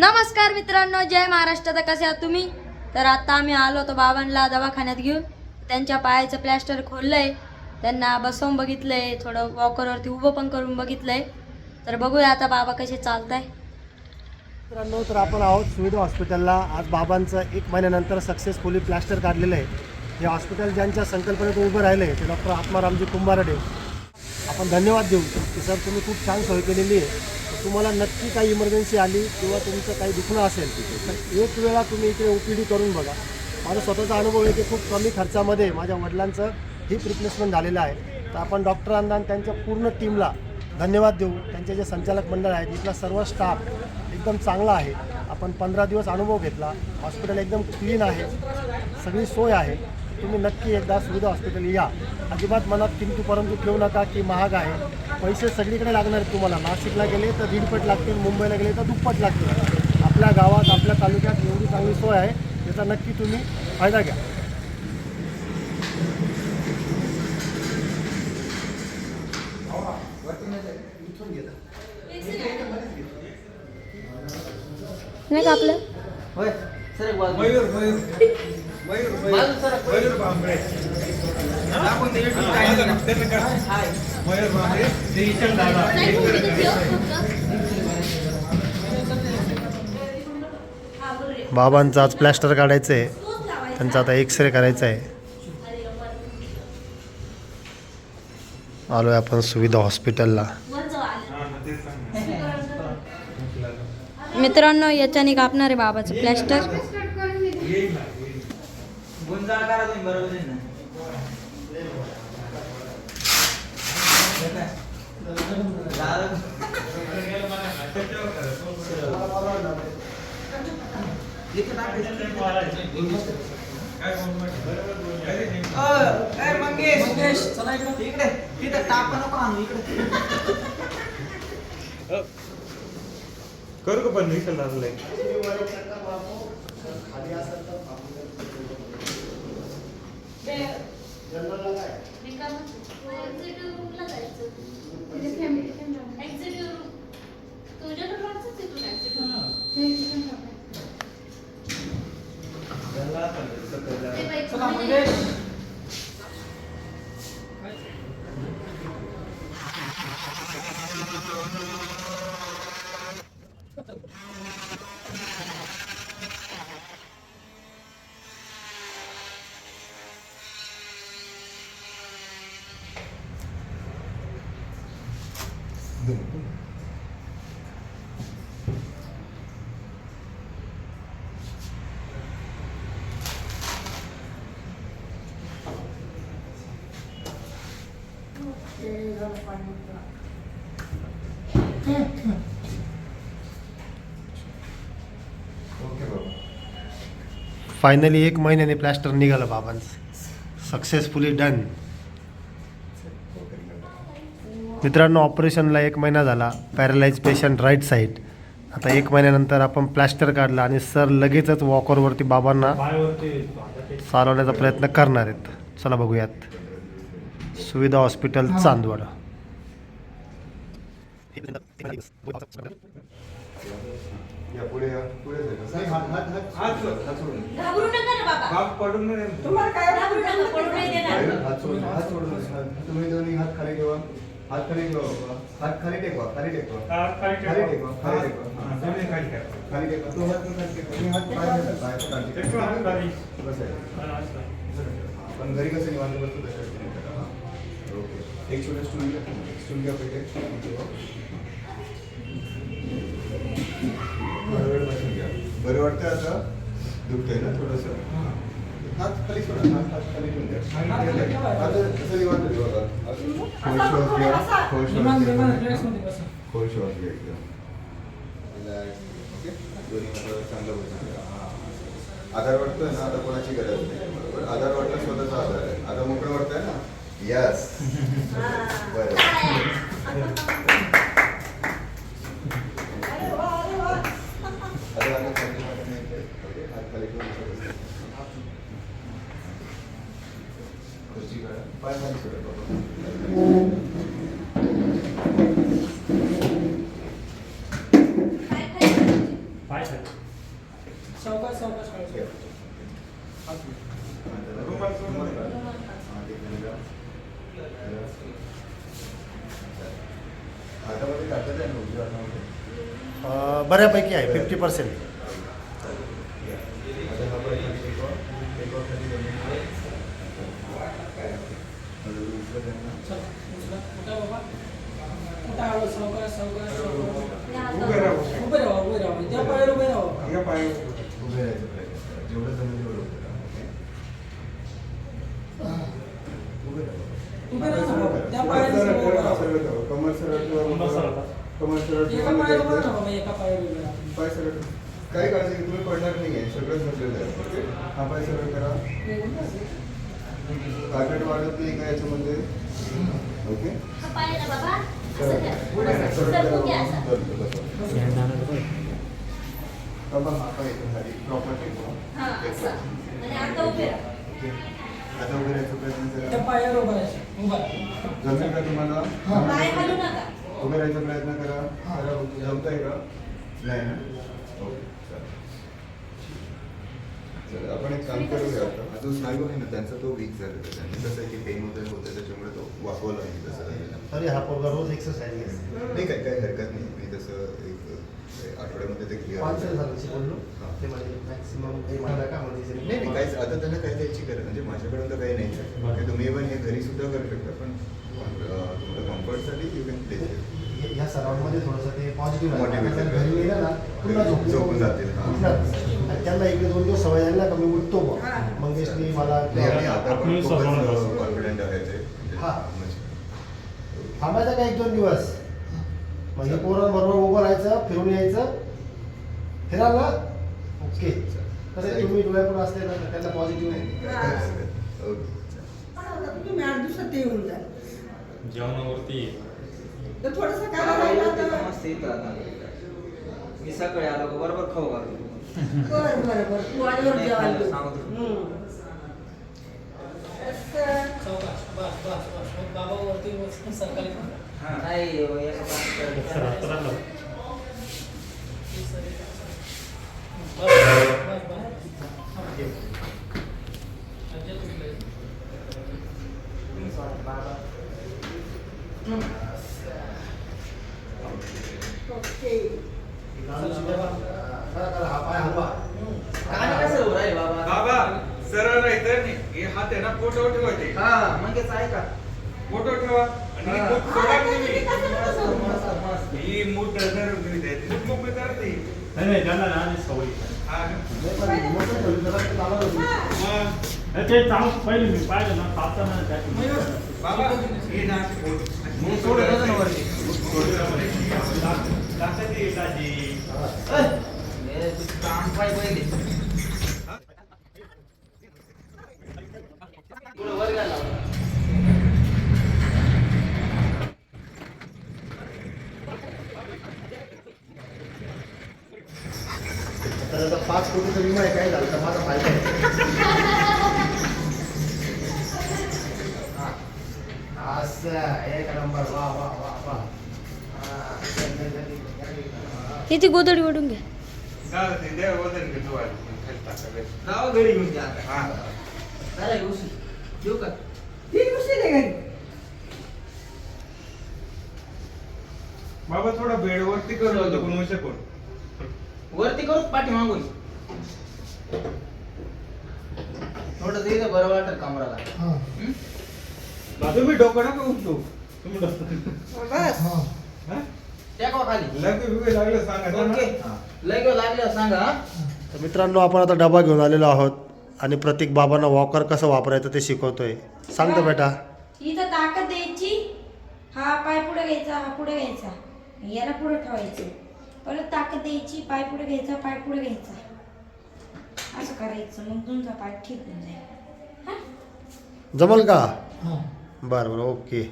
नमस्कार मित्रांनो जय महाराष्ट्र. तर कसे आहात तुम्ही? तर आता आम्ही आलो तो बाबांना दवाखान्यात घेऊन. त्यांच्या पायाचं प्लॅस्टर खोललंय. त्यांना बसवून बघितलंय थोडं वॉकरवरती उभं पण करून बघितलंय. तर बघूया आता बाबा कसे चालताय. मित्रांनो तर आपण आहोत सुविधा हॉस्पिटलला. आज बाबांचं एक महिन्यानंतर सक्सेसफुली प्लॅस्टर काढलेलं आहे. हे हॉस्पिटल ज्यांच्या संकल्पनेत उभं राहिलं आहे ते डॉक्टर आत्मारामजी कुंभारडे. आपण धन्यवाद देऊ. की सर तुम्ही खूप छान सोय केलेली आहे. तुम्हाला नक्की काही इमर्जन्सी आली किंवा तुमचं काही दुखणं असेल तर एक वेळा तुम्ही इकडे ओ पी डी करून बघा. माझा स्वतःचा अनुभव आहे की खूप कमी खर्चामध्ये माझ्या वडिलांचं हिप रिप्लेसमेंट झालेलं आहे. तर आपण डॉक्टरांना आणि त्यांच्या पूर्ण टीमला धन्यवाद देऊ. त्यांचे जे संचालक मंडळ आहे इथला सर्व स्टाफ एकदम चांगला आहे. आपण पंधरा दिवस अनुभव घेतला. हॉस्पिटल एकदम क्लीन आहे. सगळी सोय आहे. तुम्ही नक्की एकदा सुविधा हॉस्पिटल या. अजिबात मनात किमती परंतु ठेवू नका की महाग आहे. पैसे सगळीकडे लागणार आहेत तुम्हाला. नाशिकला गेले तर दीडपट लागतील मुंबईला गेले तर दुप्पट लागतील. आपल्या गावात आपल्या तालुक्यात एवढी चांगली सोय आहे त्याचा नक्की तुम्ही फायदा घ्या. नाही का आपलं? होय. सर बाजू मयूर बाबांचं आज प्लॅस्टर काढायचं आहे त्यांचा आता एक्सरे करायचा आहे आलो आहे आपण सुविधा हॉस्पिटलला. मित्रांनो याच्याने कापणार आहे बाबाचं प्लॅस्टर. गुंजाळ करा तुम्ही बरोबर आहे ना दादा- इथे टाकायचं. अ, ए, मंगेश इकडे तिथं टाका नको आणू इकडे करू का पण विशाल दादाला चला मंगेश फायनली एक महिन्याने प्लॅस्टर निघालं बाबांचं. सक्सेसफुली डन मित्रांनो ऑपरेशनला एक महिना झाला. पॅरालाइज पेशंट राईट साईड आता एक महिन्यानंतर आपण प्लॅस्टर काढला आणि सर लगेचच वॉकरवरती बाबांना चालवण्याचा प्रयत्न करणार आहेत. चला बघूयात. सुविधा हॉस्पिटल चांदवड. या पुढे या पुढे जायचं. हात हात हात हात सोड. हात सोडून. घाबरू नका ना बाबा. बाप पडून नाही घाबरू नका पडू नाही देणार. बाहेर हात सोडून हात सोडून हात- तुम्ही दोन्ही हात खाली ठेवा. हात खाली ठेवा बाबा. हात खाली टेकवा खाली टेकवा खाली टेकवा खाली टेकवा हा, दोन्ही खाली ठेवा. खाली टेकवा तो हात पण खाली टेकवा तुम्ही हात बाहेर ठेवा, बाहेर खाली टेकवा. टेकवा हात खाली. बसायचं. आपण घरी कसं निवांत बसतो तसं. ओके. एक छोटं स्टूल घ्या स्टूल घ्या बसून बरं वाटतं आता? दुखतंय ना थोडंसं? हात खाली सोडा हात हात खाली ठेवून द्या. आता खोल श्वास घ्या खोल श्वास घ्या. खोल श्वास घ्या एकदम. ओके? दोन्ही चांगलं बसून घ्या हां. आधार वाटतोय ना? आता कोणाची गरज नाही बरोबर? आधार वाटला स्वतःचा आधार आहे. ना यस बरं आता आता खाली हात नाही येतोय. ओके हात खाली ठेवून बसा बसा. खुर्ची काढा पाय खाली सोडा बाबा पाय खाली. हातामध्ये ताकद आहे बऱ्यापैकी आहे फिफ्टी पर्सेंट आता हा पाय खाली त्यांना. उभे राहा उभे राहा जेवढं जमेल तेवढं उभे राहा. ओके? उभे राहा. हात सरळ करा, हात सरळ करा. कमर सरळ ठेवा. कमर सरळ ठेवा. पाय सरळ करा. काही काळजी तुम्ही पडणार नाहीये सगळंच बसलेलं आहे ओके? हा पाय सरळ करा ताकद वाढत नाही का याच्यामध्ये ओके सरळ करा. सरळ करा. धरतो, बसा. बाबा, हा पाय इथून खाली proper टेकवा. टेकवा. आता उभे राहा. ओके. आता उभे राहायचा प्रयत्न करा जमेल का तुम्हाला पाय हलू नका उभे राहायचा प्रयत्न करा. करा आहे का? नाही ना? ओके चालेल. आपण एक काम करूया आता. जो स्नायू आहे ना त्यांचा तो वीक झालेला आहे. त्यांनी कसं आहे की पेन वगैरे होतं त्याच्यामुळे तो वाकवला नाही तसं. तरी हा पोरगा रोज एक्सरसाइज घेतो नाही काय काही हरकत नाही. मी तसं एक एक आठवड्यामध्ये ते क्लिअर पाच दिवस झालं शिकवलो ते म्हणजे मॅक्सिमम मला का म्हणजे नाही नाही काहीच आता त्यांना काही द्यायची गरज म्हणजे माझ्याकडून तर काही नाही. आहे तुम्ही इव्हन हे घरी सुद्धा करू शकता पण तुमच्या कम्फर्टसाठी यू कॅन प्ले ह्या सरावांमध्ये थोडंसं ते पॉझिटिव्ह. घरी गेलं ना पुन्हा झोपून जातील, त्यांना इकडे दोन दिवस सवय झाली ना का मी उठतो बुवा. मंगेशनी मला आता पण. कॉन्फिडंट आहे ते. म्हणजे हा. थांबायचं का एक दोन दिवस? मग हे पोरं बरोबर उभं राहायचं फिरून यायचं. फिराल ना ओके कसं तुम्ही डोळ्यापुढे असले ना त्यांना पॉझिटिव्ह आहे तुम्ही आठ दिवसात ते येऊन जेवणावरती तर थोडंसं काय राहिलं तर मस्त आता. मी सकाळी आलो का? बरोबर खाऊ घालतो बरं बरं बरं. तू आल्यावर नाही जेवायला खाल्लं, दे. सांगतो. हम्म. बाबा ओके हा. पाय हलवा काय कसं उभं राहील. बाबा बाबा सरळ राहायचं नाही हे हात आहे ना पोटावर ठेवायचे. हा म्हणजे ऐका. पोटावर ठेवा आणि ही हा. मूठ हा, ही तुम्ही द्यायची मूठ मोकळी करत नाही. त्यांना ना आधी सवय हा. हा. ते पहिले मी पाहिलं ना त्यात बाबा हे ना वरती. तू काम पाय असं एक नंबर वा वा गोदडी ओढून घ्या. गावा घरी घेऊन जा आता हा. चला उशी येऊ का तीन उशीर आहे घरी बाबा थोडा बेड वरती करू होतो कोण शकून वरती करू पाठी मागून? थोडं दे बरं वाटत कमराला हं? तुम्ही डोकं नका उठतो तुम्ही डोकं बस. हा? टेकवा खाली? लगे बिगे लागलं सांगा त्यांना. ओके. हा. लय लागलं सांगा. हा? तर मित्रांनो आपण आता डबा घेऊन आलेलो आहोत आणि प्रत्येक बाबांना वॉकर कसं वापरायचं ते शिकवतोय. सांगतो बेटा. इथं ताकद द्यायची. हा पाय पुढे घ्यायचा हा पुढे घ्यायचा. याला पुढे ठेवायचं. परत ताकद द्यायची पाय पुढे घ्यायचा पाय पुढे घ्यायचा. असं करायचं. मग तुमचा पाय ठीक होऊन जाईल. हा? जमल का? बरं बरं ओके.